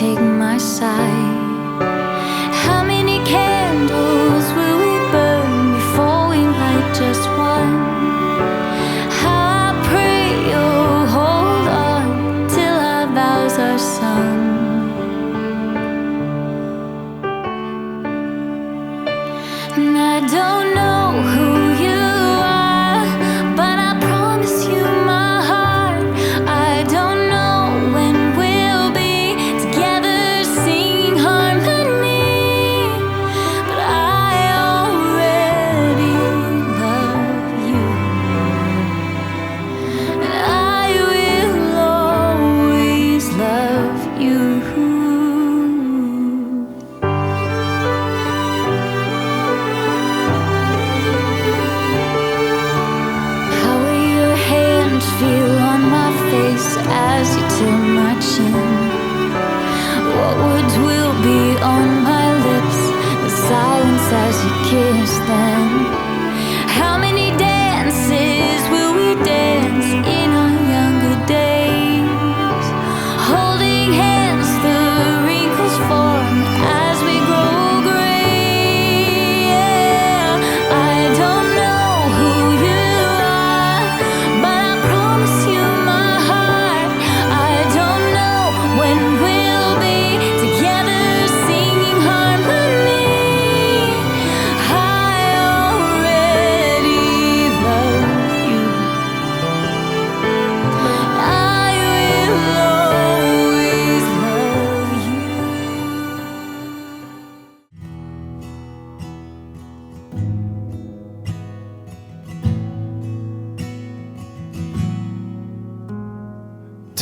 take my side.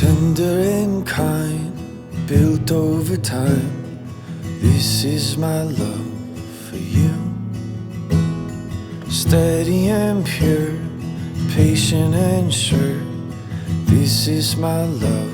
Tender and kind, built over time. This is my love for you. Steady and pure, patient and sure. This is my love.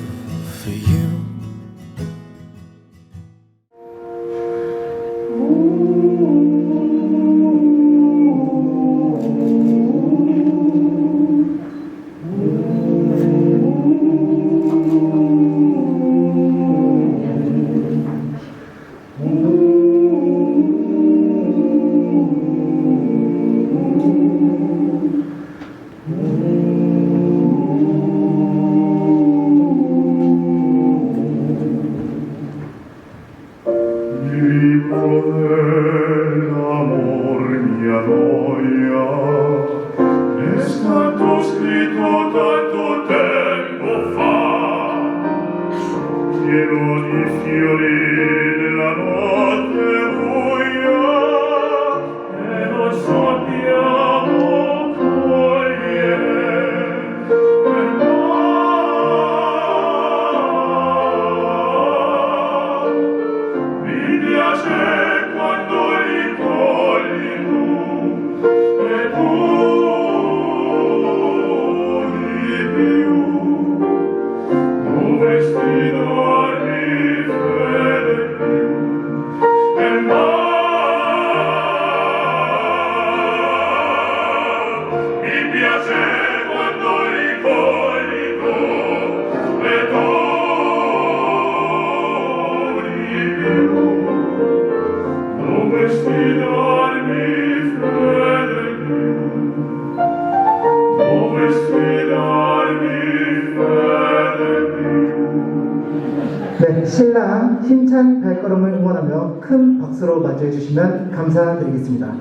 응원하며 큰 박수로 맞이해 주시면 감사드리겠습니다.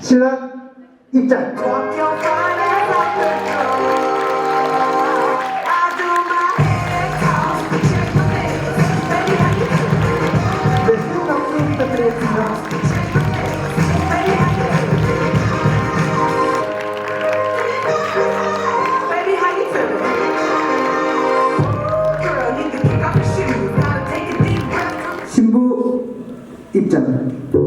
신랑 입장! 입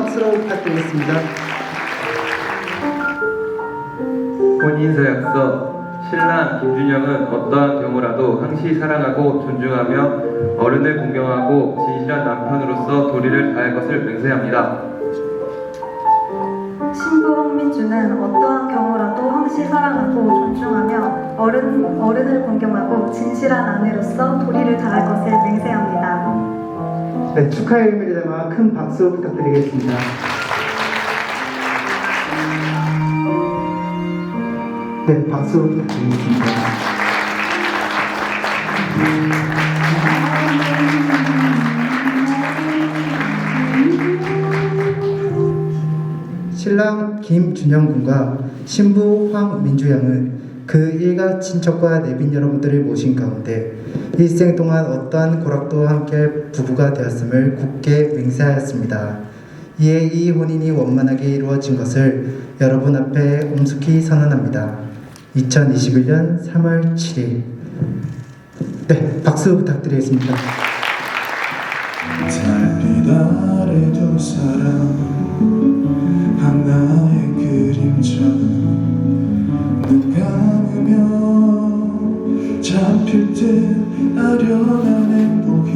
박수로 부탁드리겠습니다. 혼인서 약속 신랑 김준영은 어떠한 경우라도 항시 사랑하고 존중하며 어른을 공경하고 진실한 남편으로서 도리를 다할 것을 맹세합니다. 신부 홍민주는 어떠한 경우라도 항시 사랑하고 존중하며 어른, 어른을 공경하고 진실한 아내로서 도리를 다할 것을 맹세합니다. 네, 축하의 의미를 담아 큰 박수 부탁드리겠습니다. 네, 박수 부탁드리겠습니다. 신랑 김준영 군과 신부 황민주 양은 그 일가 친척과 내빈 여러분들을 모신 가운데 일생 동안 어떠한 고락도 함께 부부가 되었음을 굳게 맹세하였습니다. 이에 이 혼인이 원만하게 이루어진 것을 여러분 앞에 엄숙히 선언합니다. 2021년 3월 7일. 네, 박수 부탁드리겠습니다. 아래 두 사람 잡힐 듯 아련한 행복이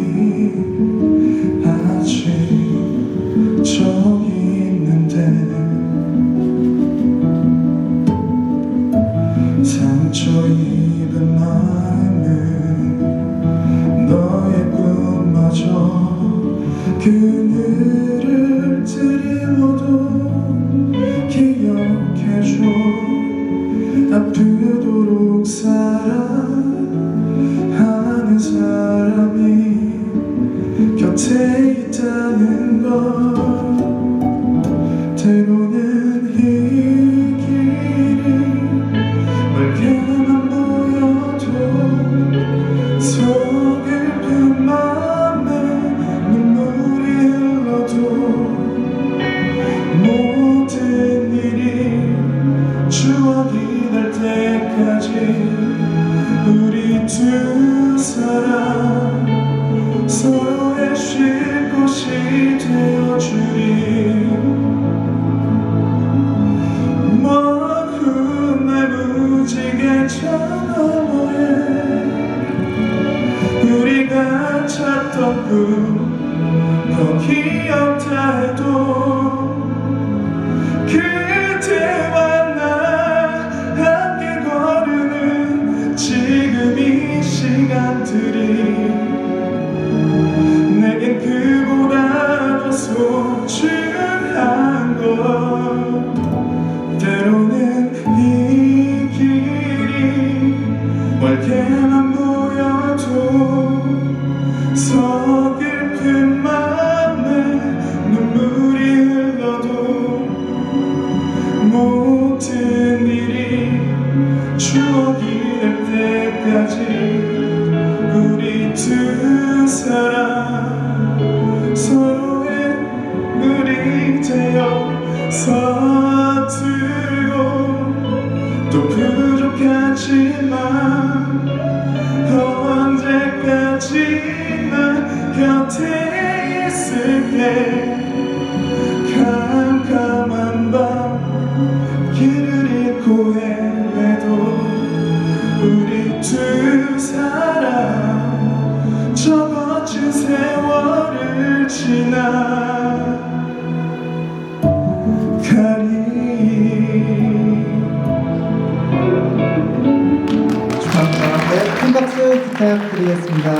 부탁드리겠습니다.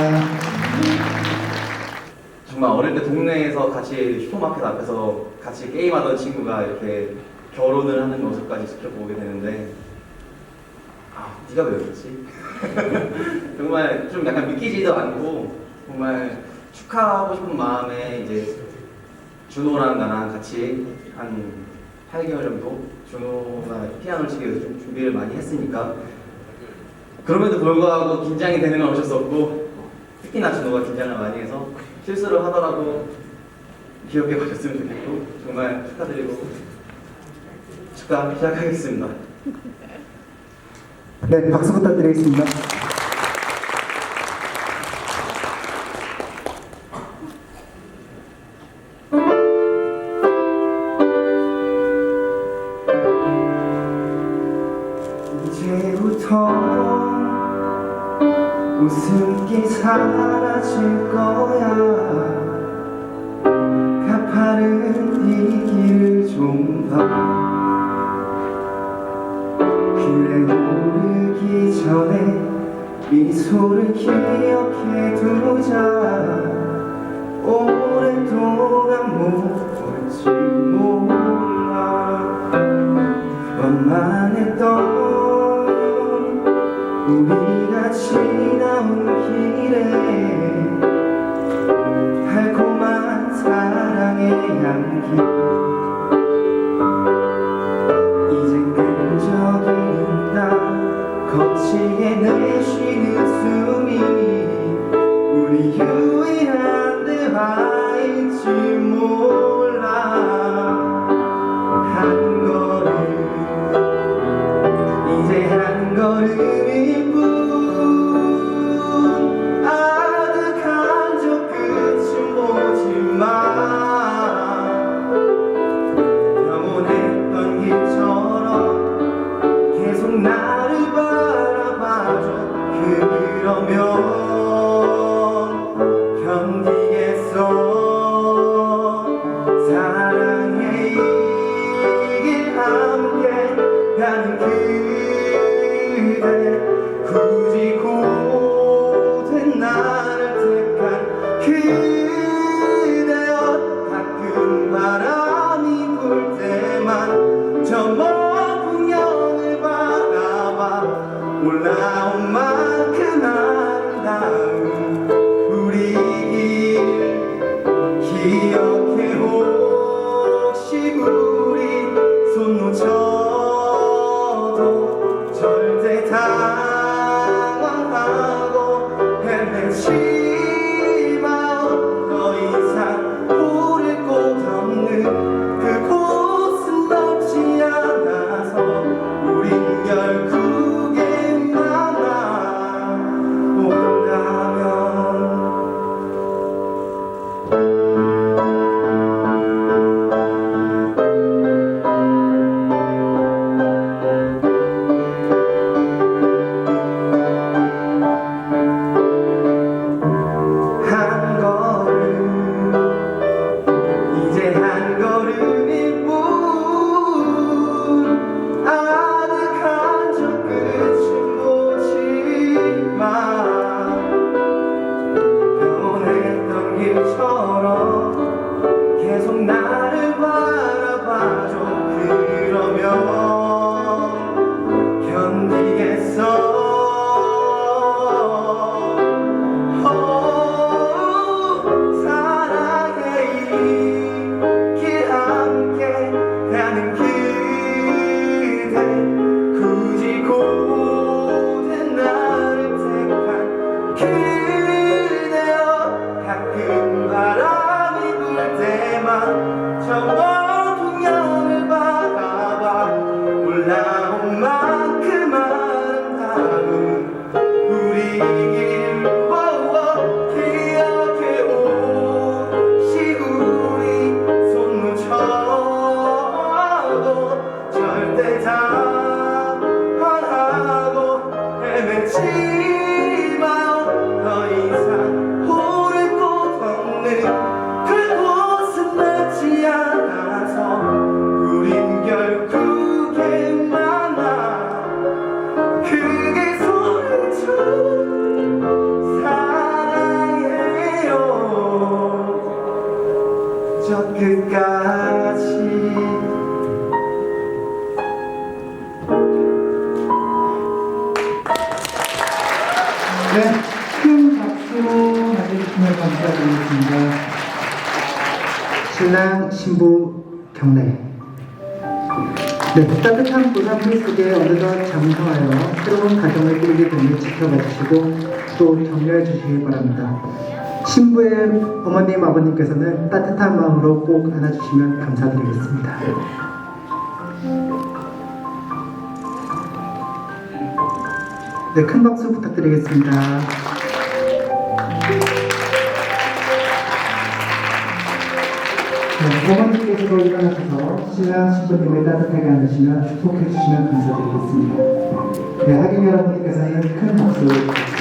정말 어릴 때 동네에서 같이 슈퍼마켓 앞에서 같이 게임하던 친구가 이렇게 결혼을 하는 모습까지 지켜보게 되는데 아 네가 왜 그랬지? 정말 좀 약간 믿기지도 않고 정말 축하하고 싶은 마음에 이제 준호랑 나랑 같이 한 8개월 정도 준호가 피아노를 치기 위해서 좀 준비를 많이 했으니까 그럼에도 불구하고 긴장이 되는 건 어쩔 수 없고 특히나 준호가 긴장을 많이 해서 실수를 하더라도 귀엽게 봐줬으면 좋겠고 정말 축하드리고 축하 시작하겠습니다. 네, 박수 부탁드리겠습니다. you. 신랑 신부 경례. 네, 따뜻한 부산물 속에 어느덧 장성하여 새로운 가정을 꾸리게 됨을 지켜봐 주시고 또 격려해 주시기 바랍니다. 신부의 어머님, 아버님께서는 따뜻한 마음으로 꼭 안아주시면 감사드리겠습니다. 네, 큰 박수 부탁드리겠습니다. 어머님께서도 일어나셔서 신랑 신부님을 따뜻하게 안으시면 축복해 주시면 감사드리겠습니다. 네, 하객 여러분께서는 큰 박수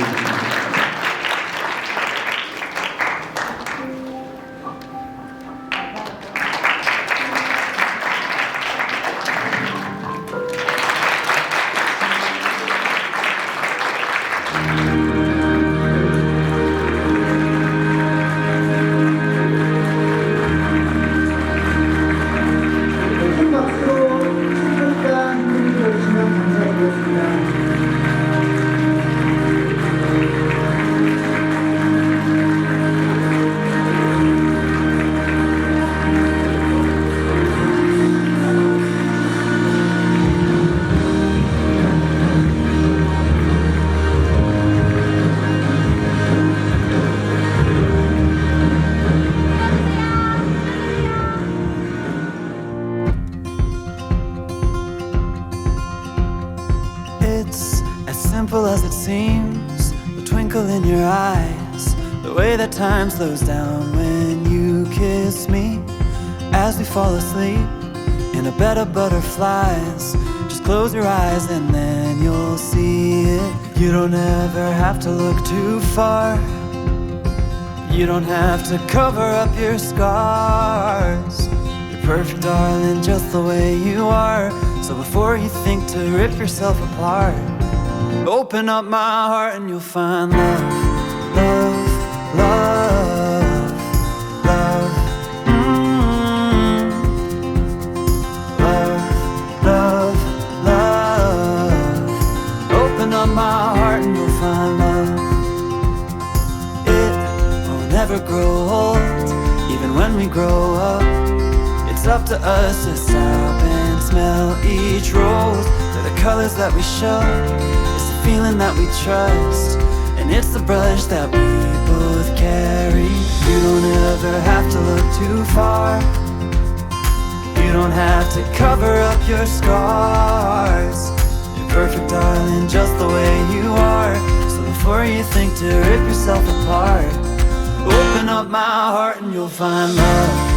simple as it seems. The twinkle in your eyes, the way that time slows down when you kiss me. As we fall asleep in a bed of butterflies, just close your eyes and then you'll see it. You don't ever have to look too far. You don't have to cover up your scars. You're perfect, darling, just the way you are. So before you think to rip yourself apart, open up my heart and you'll find love, love, love, trust. And it's the brush that we both carry. You don't ever have to look too far. You don't have to cover up your scars. You're perfect, darling, just the way you are. So before you think to rip yourself apart, open up my heart and you'll find love,